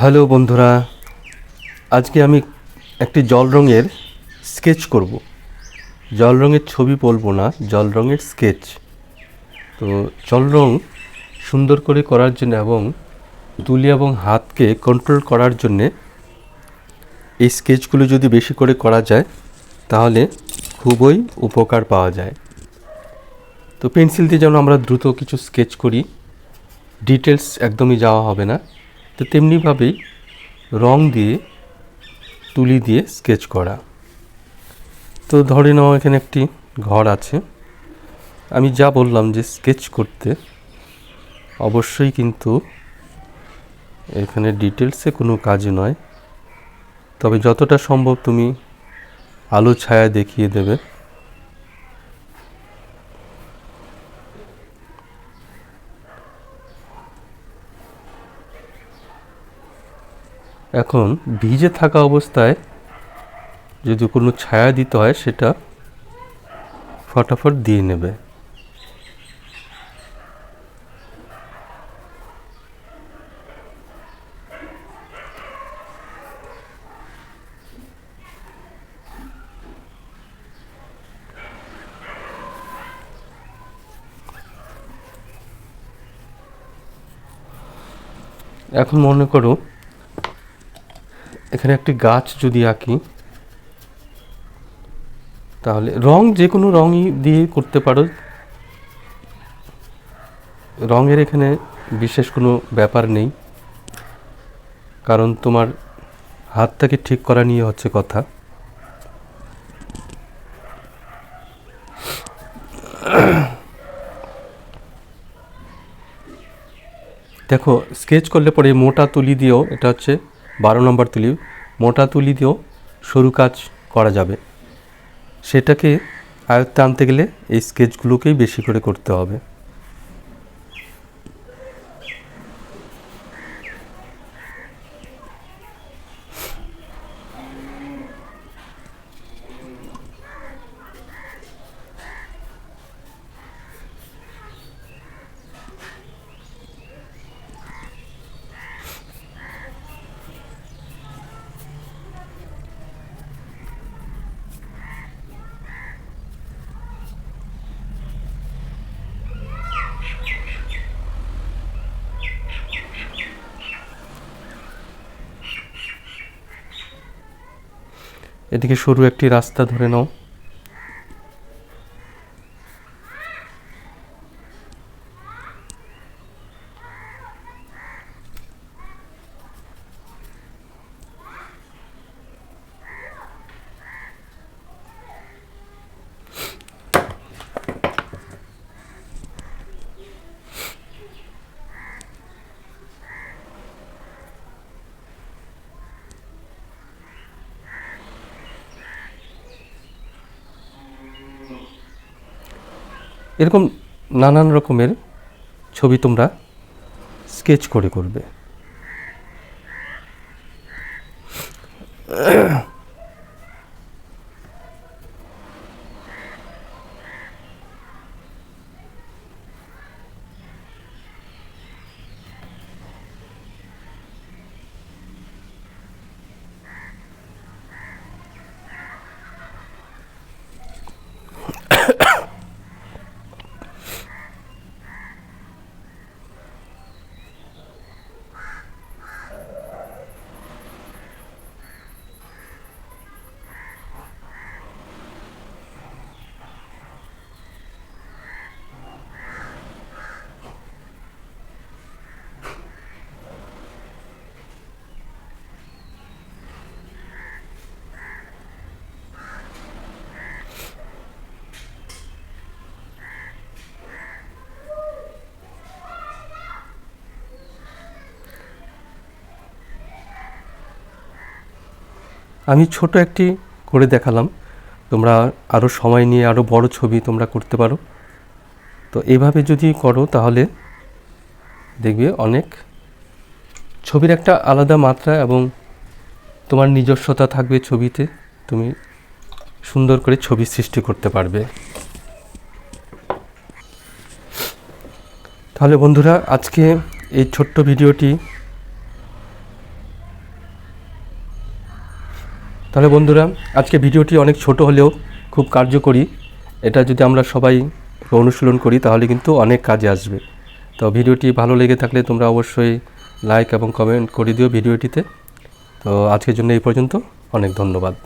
Hello বন্ধুরা, আজকে আমি একটি জল রঙের স্কেচ করব। জল রঙের ছবি বলব না, জল রঙের স্কেচ। তো জল রং সুন্দর করে করার জন্য এবং তুলি এবং হাতকে কন্ট্রোল করার জন্যে এই স্কেচগুলো যদি বেশি করে করা যায়, তাহলে খুবই উপকার পাওয়া যায়। তো পেন্সিল দিয়ে যেন আমরা দ্রুত কিছু স্কেচ করি ডিটেলস একদমই যাওয়া হবে না। তো তেমনিভাবেই রং দিয়ে, তুলি দিয়ে স্কেচ করা। তো ধরে নাও এখানে একটি ঘর আছে। আমি যা বললাম যে স্কেচ করতে, অবশ্যই কিন্তু এখানে ডিটেলসে কোনো কাজ নয়। তবে যতটা সম্ভব তুমি আলো ছায়া দেখিয়ে দেবে। এখন ভিজে থাকা অবস্থায় যদি কোনো ছায়া দিতে হয় সেটা ফটাফট দিয়ে নেবে। এখন মনে করো এখানে একটি গাছ যদি আঁকি, তাহলে রং যে কোনো রঙই দিয়ে করতে পারো। রঙের এখানে বিশেষ কোনো ব্যাপার নেই, কারণ তোমার হাতটাকে ঠিক করা নিয়ে হচ্ছে কথা। দেখো স্কেচ করলে পরে মোটা তুলি দিয়েও এটা হচ্ছে বারো নম্বর তুলি, মোটা তুলি দিয়েও সরু কাজ করা যাবে। সেটাকে আয়ত্তে আনতে গেলে এই স্কেচগুলোকেই বেশি করে করতে হবে। এদিকে সরু একটি রাস্তা ধরে নাও। এরকম নানান রকমের ছবি তোমরা স্কেচ করে করবে। আমি ছোট একটি করে দেখালাম। তোমরা আরও সময় নিয়ে আরও বড় ছবি তোমরা করতে পারো। তো এইভাবে যদি করো তাহলে দেখবে অনেক ছবির একটা আলাদা মাত্রা এবং তোমার নিজস্বতা থাকবে ছবিতে। তুমি সুন্দর করে ছবি সৃষ্টি করতে পারবে। তাহলে বন্ধুরা, আজকে এই ছোট্ট ভিডিওটি তাহলে বন্ধুরা, আজকে ভিডিওটি অনেক ছোট হলেও খুব কার্যকরী। এটা যদি আমরা সবাই অনুশীলন করি, তাহলে কিন্তু অনেক কাজে আসবে। তো ভিডিওটি ভালো লেগে থাকলে তোমরা অবশ্যই লাইক এবং কমেন্ট করে দিও ভিডিওটিতে। তো আজকের জন্য এই পর্যন্ত। অনেক ধন্যবাদ।